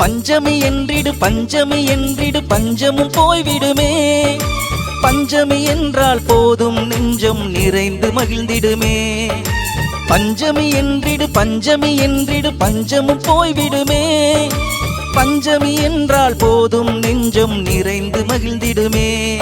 பஞ்சமி என்றிடு பஞ்சமி என்றிடு பஞ்சமும் போய்விடுமே. பஞ்சமி என்றால் போதும் நெஞ்சம் நிறைந்து மகிழ்ந்திடுமே. பஞ்சமி என்றிடு பஞ்சமி என்றிடு பஞ்சமும் போய்விடுமே. பஞ்சமி என்றால் போதும் நெஞ்சம் நிறைந்து மகிழ்ந்திடுமே.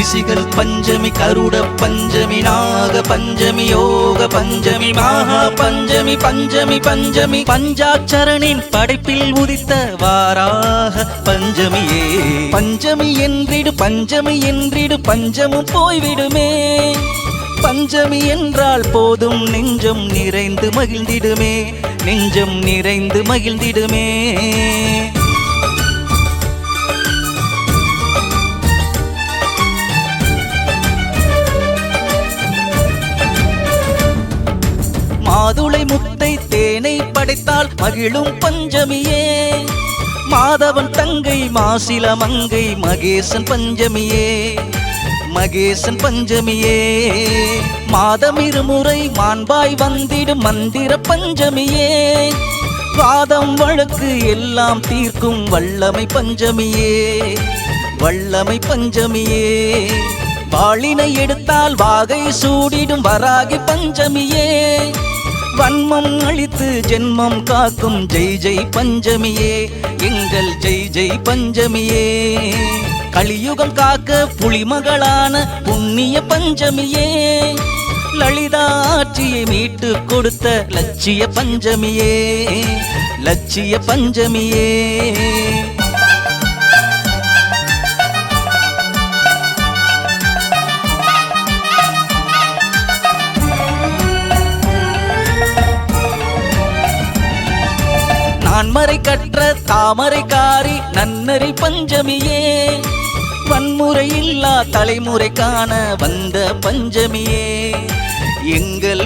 ரிஷிகள் பஞ்சமி கருட பஞ்சமி நாக பஞ்சமி யோக பஞ்சமி மகா பஞ்சமி பஞ்சமி பஞ்சமி பஞ்சாட்சரனின் படைப்பில் உதித்த வாராக பஞ்சமியே. பஞ்சமி என்றிடு பஞ்சமி என்றிடு பஞ்சமும் போய்விடுமே. பஞ்சமி என்றால் போதும் நெஞ்சம் நிறைந்து மகிழ்ந்திடுமே. நெஞ்சம் நிறைந்து மகிழ்ந்திடுமே. மாதுளை முத்தை தேனை படைத்தால் மகிழும் பஞ்சமியே. மாதவன் தங்கை மாசில மங்கை மகேசன் பஞ்சமியே. மகேசன் பஞ்சமியே. மாதம் இருமுறை மாண்பாய் வந்திடும் மந்திர பஞ்சமியே. வாதம் வழக்கு எல்லாம் தீர்க்கும் வல்லமை பஞ்சமியே. வல்லமை பஞ்சமியே. வாளினை எடுத்தால் வாகை சூடிடும் வராகி பஞ்சமியே. வன்மம் அழித்து ஜென்மம் காக்கும் ஜெய் ஜெய் பஞ்சமியே. எங்கள் ஜெய் ஜெய் பஞ்சமியே. கலியுகம் காக்க புலிமகளான புண்ணிய பஞ்சமியே. லலிதா ஆட்சியை மீட்டு கொடுத்த லட்சிய பஞ்சமியே. லட்சிய பஞ்சமியே. நான்மறை கற்ற தாமரை காரி நன்னறி பஞ்சமியே. வன்முறை இல்லா தலைமுறை காண வந்த பஞ்சமியே. எங்கள்